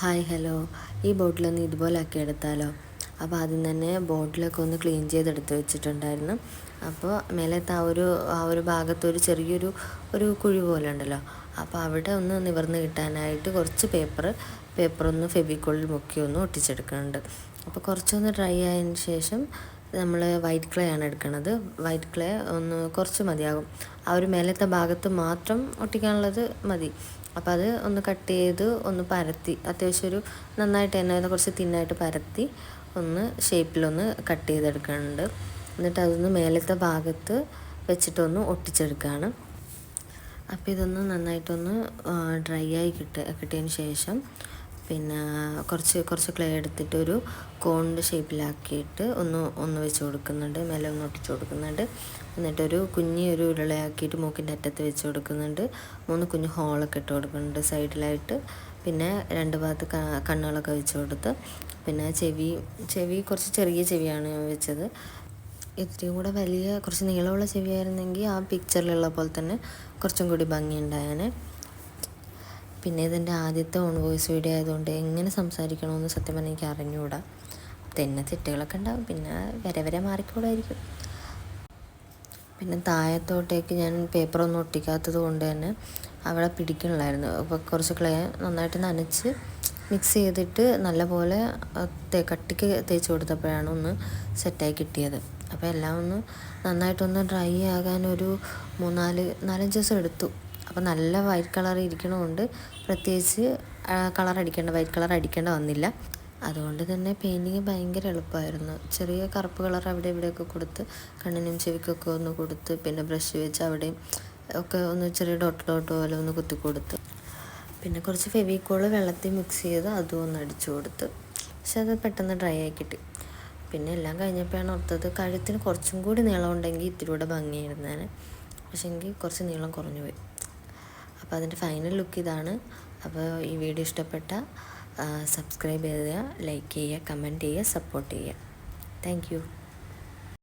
Hi hello. ഈ ബോട്ടിലൊന്ന് ഇതുപോലെ ആക്കി എടുത്താലോ? അപ്പോൾ ആദ്യം തന്നെ ബോട്ടിലൊക്കെ ഒന്ന് ക്ലീൻ ചെയ്തെടുത്ത് വെച്ചിട്ടുണ്ടായിരുന്നു. അപ്പോൾ മേലത്തെ ആ ഒരു ആ ഒരു ഭാഗത്ത് ഒരു ചെറിയൊരു ഒരു കുഴി പോലെ ഉണ്ടല്ലോ. അപ്പോൾ അവിടെ ഒന്ന് നിവർന്ന് കിട്ടാനായിട്ട് കുറച്ച് പേപ്പർ ഒന്ന് ഫെവിക്കോളിൽ മുക്കി ഒന്ന് ഒട്ടിച്ചെടുക്കുന്നുണ്ട്. അപ്പോൾ കുറച്ചൊന്ന് ഡ്രൈ ആയതിന് ശേഷം നമ്മൾ വൈറ്റ് ക്ലേ ആണ് എടുക്കുന്നത് വൈറ്റ് ക്ലേ ഒന്ന് കുറച്ച് മതിയാകും. ആ ഒരു മേലത്തെ ഭാഗത്ത് മാത്രം ഒട്ടിക്കാനുള്ളത് മതി. അപ്പോൾ അത് ഒന്ന് കട്ട് ചെയ്ത് ഒന്ന് പരത്തി. അത്യാവശ്യം ഒരു നന്നായിട്ട് തന്നെ കുറച്ച് തിന്നായിട്ട് പരത്തി ഒന്ന് ഷേപ്പിലൊന്ന് കട്ട് ചെയ്തെടുക്കുന്നുണ്ട് എന്നിട്ട് അതൊന്ന് മേലത്തെ ഭാഗത്ത് വെച്ചിട്ടൊന്ന് ഒട്ടിച്ചെടുക്കുകയാണ് അപ്പോൾ ഇതൊന്ന് നന്നായിട്ടൊന്ന് ഡ്രൈ ആയി കിട്ട കിട്ടിയതിന് ശേഷം പിന്നെ കുറച്ച് കുറച്ച് ക്ലേ എടുത്തിട്ട് ഒരു കോണിന്റെ ഷേപ്പിലാക്കിയിട്ട് ഒന്ന് ഒന്ന് വെച്ച് കൊടുക്കുന്നുണ്ട്. മേലെ ഒന്ന് ഒട്ടിച്ച് കൊടുക്കുന്നുണ്ട്. എന്നിട്ടൊരു കുഞ്ഞി ഒരു ഉരുളയാക്കിയിട്ട് മൂക്കിന്റെ അറ്റത്ത് വെച്ച് കൊടുക്കുന്നുണ്ട്. മൂന്ന് കുഞ്ഞ് ഹോളൊക്കെ ഇട്ട് കൊടുക്കുന്നുണ്ട് സൈഡിലായിട്ട് പിന്നെ രണ്ട് ഭാഗത്ത് കണ്ണുകളൊക്കെ വെച്ച് കൊടുത്ത്. പിന്നെ ചെവി ചെവി കുറച്ച് ചെറിയ ചെവിയാണ് വെച്ചത്. ഇത്തിരിയും കൂടെ വലിയ കുറച്ച് നീളമുള്ള ചെവിയായിരുന്നെങ്കിൽ ആ പിക്ചറിലുള്ള പോലെ തന്നെ കുറച്ചും കൂടി ഭംഗിയുണ്ടായേനെ. പിന്നെ ഇതെന്റെ ആദ്യത്തെ ഓൺ വോയിസ് വീഡിയോ ആയതുകൊണ്ട് എങ്ങനെ സംസാരിക്കണമെന്ന് സത്യം പറഞ്ഞാൽ എനിക്ക് അറിഞ്ഞുകൂടാ തന്നെ തെറ്റുകളൊക്കെ ഉണ്ടാവും. പിന്നെ വരെ വരെ മാറിക്കൂടായിരിക്കും പിന്നെ താഴത്തോട്ടേക്ക് ഞാൻ പേപ്പറൊന്നും ഒട്ടിക്കാത്തത് കൊണ്ട് തന്നെ അവിടെ പിടിക്കണില്ലായിരുന്നു. അപ്പോൾ കുറച്ച് ക്ലേ നന്നായിട്ട് നനച്ച് മിക്സ് ചെയ്തിട്ട് നല്ലപോലെ കട്ടിക്ക് തേച്ച് കൊടുത്തപ്പോഴാണ് ഒന്ന് സെറ്റായി കിട്ടിയത്. അപ്പോൾ എല്ലാം ഒന്ന് നന്നായിട്ടൊന്ന് ഡ്രൈ ആകാൻ ഒരു മൂന്നാൽ നാലഞ്ച് ദിവസം എടുത്തു. അപ്പോൾ നല്ല വൈറ്റ് കളർ ഇരിക്കണതുകൊണ്ട് പ്രത്യേകിച്ച് കളർ അടിക്കേണ്ട വൈറ്റ് കളർ അടിക്കേണ്ട വന്നില്ല. അതുകൊണ്ട് തന്നെ പെയിന്റിങ് ഭയങ്കര എളുപ്പമായിരുന്നു. ചെറിയ കറുപ്പ് കളർ അവിടെ ഇവിടെയൊക്കെ കൊടുത്ത് കണ്ണിനും ചെവിക്കൊക്കെ ഒന്ന് കൊടുത്ത് പിന്നെ ബ്രഷ് വെച്ച് അവിടെയും ഒക്കെ ഒന്ന് ചെറിയ ഡോട്ട് ഡോട്ട് പോലെ ഒന്ന് കുത്തി കൊടുത്ത്. പിന്നെ കുറച്ച് ഫെവിക്കോൾ വെള്ളത്തിൽ മിക്സ് ചെയ്ത് അതും ഒന്ന് അടിച്ചു കൊടുത്ത്. പക്ഷെ അത് പെട്ടെന്ന് ഡ്രൈ ആയി കിട്ടി. പിന്നെ എല്ലാം കഴിഞ്ഞപ്പോഴാണ് ഓർത്തത് കഴുത്തിന് കുറച്ചും കൂടി നീളം ഉണ്ടെങ്കിൽ ഇത്തിരി കൂടെ ഭംഗിയായിരുന്നേനെ. പക്ഷേ എങ്കിൽ കുറച്ച് നീളം കുറഞ്ഞു പോയി. അപ്പോൾ അതിന്റെ ഫൈനൽ ലുക്ക് ഇതാണ്. അപ്പോൾ ഈ വീഡിയോ ഇഷ്ടപ്പെട്ട സബ്സ്ക്രൈബ് ചെയ്യുക ലൈക്ക് ചെയ്യുക കമന്റ് ചെയ്യുക സപ്പോർട്ട് ചെയ്യുക. താങ്ക്